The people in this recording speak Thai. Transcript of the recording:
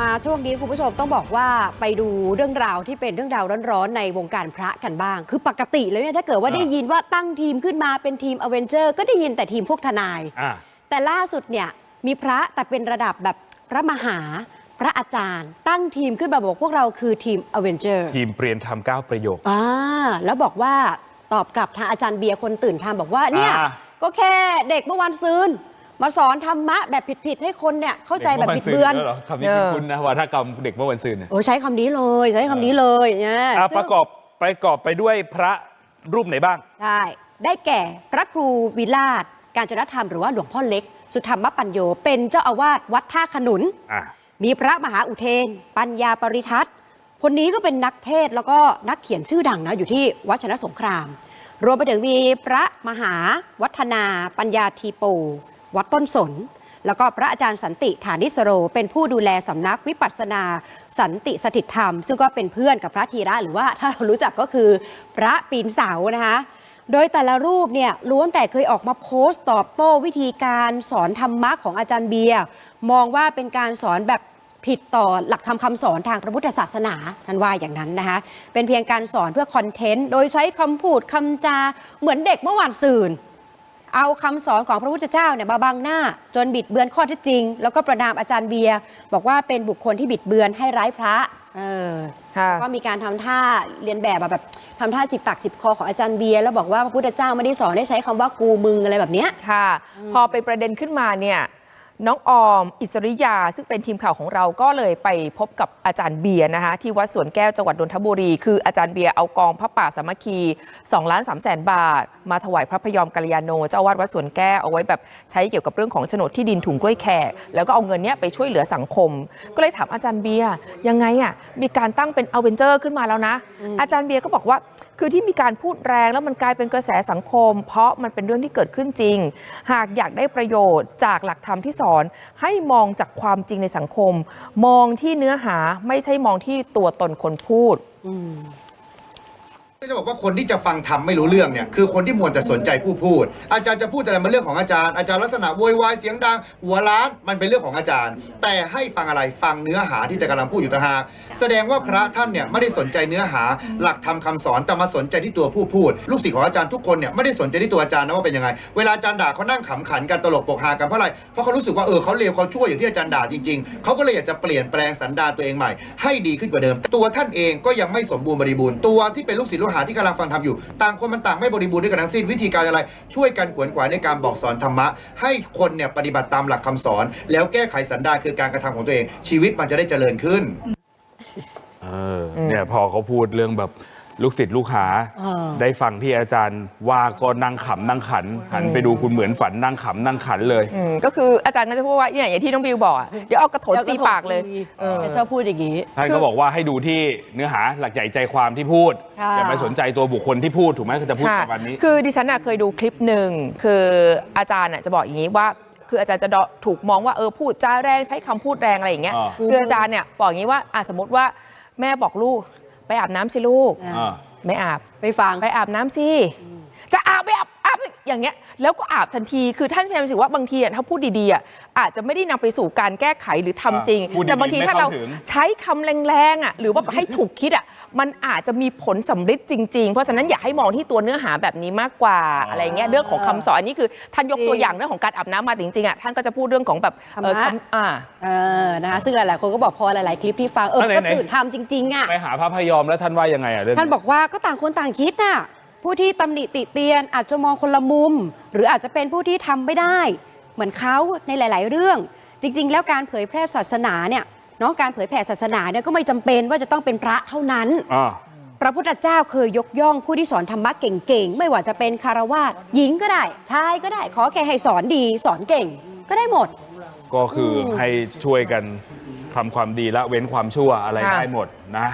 มาช่วงนี้คุณผู้ชมต้องบอกว่าไปดูเรื่องราวที่เป็นเรื่องราวร้อนๆในวงการพระกันบ้าง คือปกติแล้วเนี่ยถ้าเกิดว่าอ่าได้ยินว่าตั้งทีมขึ้นมาเป็นทีมอเวนเจอร์ก็ได้ยินแต่ทีมพวกทนาย อะ แต่ล่าสุดเนี่ยมีพระแต่เป็นระดับแบบพระมหาพระอาจารย์ ตั้งทีมขึ้นมาบอกพวกเราคือทีมอเวนเจอร์ทีมเปลี่ยนทำเก้าประโยค อ่าแล้วบอกว่าตอบกลับทางอาจารย์เบียร์คนตื่นทำบอกว่าเนี่ยอ่า ก็แค่เด็กเมื่อวันซืน มาสอนธรรมะแบบผิดๆให้คนเนี่ยเข้าใจแบบบิดเบือนด็กมื่วัซืแล้วหรคำนี้เออคุณนะวาทกรรมเด็กเมื่อวันซืนเนี่ยโอ้ใช้คำนี้เลยใช้คำนี้เลยเนี่ยอะซึ่งประกอบประกอบไปด้วยพระรูปไหนบ้าง ใช่ได้แก่พระครูวิราชการจนธรรมหรือว่าหลวงพ่อเล็ก สุธรรมปัญโยเป็นเจ้าอาวาสวัดท่าขนุน อะ มีพระมหาอุเทน ปัญญาปริทัศน์ คนนี้ก็เป็นนักเทศน์แล้วก็นักเขียนชื่อดังนะ อยู่ที่วัดชนะสงคราม รวมไปถึงมีพระมหาวัฒนาปัญญาทีโป วัดต้นสน แล้วก็พระอาจารย์สันติฐานิสโร เป็นผู้ดูแลสำนักวิปัสสนา สันติสถิตธรรม ซึ่งก็เป็นเพื่อนกับพระธีระหรือว่าถ้าเรารู้จักก็คือพระปีนเสานะคะโดยแต่ละรูปเนี่ยล้วนแต่เคยออกมาโพสต์ตอบโต้วิธีการสอนธรรมะของอาจารย์เบียร์มองว่าเป็นการสอนแบบผิดต่อหลักธรรมคำสอนทางพระพุทธศาสนาท่านว่าอย่างนั้นนะคะเป็นเพียงการสอนเพื่อคอนเทนต์ โดยใช้คำพูดคำจาเหมือนเด็กเมื่อวานซืน เอาคำสอนของพระพุทธเจ้าเนี่ยมาบังหน้า จนบิดเบือนข้อเท็จจริง แล้วก็ประนามอาจารย์เบียร์บอกว่าเป็นบุคคลที่บิดเบือนให้ร้ายพระเออค่ะก็มีการทำท่าเรียนแบบอะแบบทำท่าจิบปากจิบคอของอาจารย์เบียร์แล้วบอกว่าพระพุทธเจ้าไม่ได้สอนให้ใช้คำว่ากูมึงอะไรแบบเนี้ยค่ะ พอเป็นประเด็นขึ้นมาเนี่ย น้องออม อิสริยา ซึ่งเป็นทีมข่าวของเราก็เลยไปพบกับอาจารย์เบียร์นะคะที่วัดสวนแก้วจังหวัดนนทบุรี คืออาจารย์เบียร์เอากองพระป่าสามัคคี2ล้าน3แสนบาท มาถวายพระพยอมกัลยาโนเจ้าอาวาดวัดสวนแก้วเอาไว้แบบใช้เกี่ยวกับเรื่องของโฉนดที่ดินถุงกล้วยแขกแล้วก็เอาเงินเนี้ยไปช่วยเหลือสังคม ก็เลยถามอาจารย์เบียร์ยังไงอะมีการตั้งเป็นอเวนเจอร์ขึ้นมาแล้วนะ อาจารย์เบียร์ก็บอกว่า คือที่มีการพูดแรงแล้วมันกลายเป็นกระแสสังคม เพราะมันเป็นเรื่องที่เกิดขึ้นจริง หากอยากได้ประโยชน์จากหลักธรรมที่สอน ให้มองจากความจริงในสังคม มองที่เนื้อหาไม่ใช่มองที่ตัวตนคนพูด ก็จะบอกว่าคนที่จะฟังธรรมไม่รู้เรื่องเนี่ยคือคนที่มัวแต่สนใจผู้พูด อาจารย์จะพูดอะไรมันเรื่องของอาจารย์อาจารย์ลักษณะโวยวายเสียงดัง หัวล้านมันเป็นเรื่องของอาจารย์ แต่ให้ฟังอะไรฟังเนื้อหาที่จะกำลังพูดอยู่ต่างหากแสดงว่าพระท่านเนี่ยไม่ได้สนใจเนื้อหาหลักธรรมคำสอนแต่มาสนใจที่ตัวผู้พูด ลูกศิษย์ของอาจารย์ทุกคนเนี่ยไม่ได้สนใจที่ตัวอาจารย์นะว่าเป็นยังไงเวลาอาจารย์ด่าเขานั่งขำขันกันตลกปกฮากันเพราะอะไรเพราะเขารู้สึกว่าเออเขาเลวเขาชั่วอย่างที่อาจารย์ด่าจริงๆเขาก็เลยอยากจะเปลี่ยนแปลงสันดานตัวเองใหม่ ให้ดีขึ้นกว่าเดิม ตัวท่านเองก็ยังไม่สมบูรณ์บริบูรณ์ตัวที่เป็นลูกศิษย์หาที่กำลังฟังธรรมอยู่ ต่างคนมันต่างไม่บริบูรณ์ด้วยกันทั้งสิ้นวิธีการอะไร ช่วยกันขวนขวายในการบอกสอนธรรมะ ให้คนเนี่ยปฏิบัติตามหลักคำสอน แล้วแก้ไขสันดานคือการกระทำของตัวเอง ชีวิตมันจะได้เจริญขึ้น เออเนี่ยพอเขาพูดเรื่องแบบ ลูกศิษย์ลูกหาเออได้ฟังที่อาจารย์ว่าก็นั่งขำนั่งขัน หันไปดูคุณเหมือนฝันนั่งขำนั่งขันเลย อืมก็คืออาจารย์ก็จะพูดว่าเนี่ยอย่างที่น้องบิวบอกอะเดี๋ยวเอากระโถนตีปากเลย เออ ชอบพูดอย่างนี้ ท่านก็บอกว่าให้ดูที่เนื้อหาหลักใหญ่ใจความที่พูด ค่ะ อย่าไปสนใจตัวบุคคลที่พูดถูกไหมก็จะพูดค่ะประมาณนี้ คือดิฉันน่ะเคยดูคลิปหนึ่งคืออาจารย์น่ะจะบอกอย่างนี้ว่า คืออาจารย์จะถูกมองว่าเออพูดจาแรงใช้คำพูดแรงอะไรอย่างเงี้ยอ่า คืออาจารย์เนี่ยบอกอย่างนี้ว่าอะสมมติว่าแม่บอกลูก ไปอาบน้ำสิลูก อ่า ไม่อาบ ไปฟัง ไปอาบน้ำสิ จะอาบไปอาบ อาบอย่างเงี้ยแล้วก็อาบทันทีคือท่านพยายามรู้สึกว่าบางทีอะถ้าพูดดีๆอะอาจจะไม่ได้นำไปสู่การแก้ไขหรือทำจริงอ่าพูดดีๆแต่บางทีไม่ถ้าเราเข้าถึงใช้คำแรงๆอะหรือว่าให้ฉุกคิดอะมันอาจจะมีผลสำฤทธิ์จริง ๆ เพราะฉะนั้นอย่าให้มองที่ตัวเนื้อหาแบบนี้มากกว่าอะไรเงี้ยเรื่องของคำสอนอันนี้คือท่านยกตัวอย่างเรื่องของการอาบน้ำมาจริงๆอะท่านก็จะพูดเรื่องของแบบเออธรรมะคำอ่าเออนะคะซึ่งหลายๆคนก็บอกพอหลายๆคลิปที่ฟังเออมันก็ไหนๆตื่นทำจริงๆอะไปหาพระพยอมแล้วท่านว่ายังไงอะเรื่องท่านบอกว่าก็ต่างคนต่างคิดน่ะ ผู้ที่ตำหนิติเตียนอาจจะมองคนละมุม หรืออาจจะเป็นผู้ที่ทำไม่ได้ เหมือนเขาในหลาย ๆ เรื่อง จริง ๆ แล้วการเผยแพร่ศาสนาเนี่ยเนาะการเผยแผ่ศาสนาเนี่ยก็ไม่จำเป็นว่าจะต้องเป็นพระเท่านั้นอ่าพระพุทธเจ้าเคยยกย่องผู้ที่สอนธรรมะเก่งๆ ไม่ว่าจะเป็นคารวาสหญิงก็ได้ชายก็ได้ ขอแค่ให้สอนดีสอนเก่งก็ได้หมด ก็คือให้ช่วยกันทำความดีละเว้นความชั่วอะไรค่ะได้หมดนะ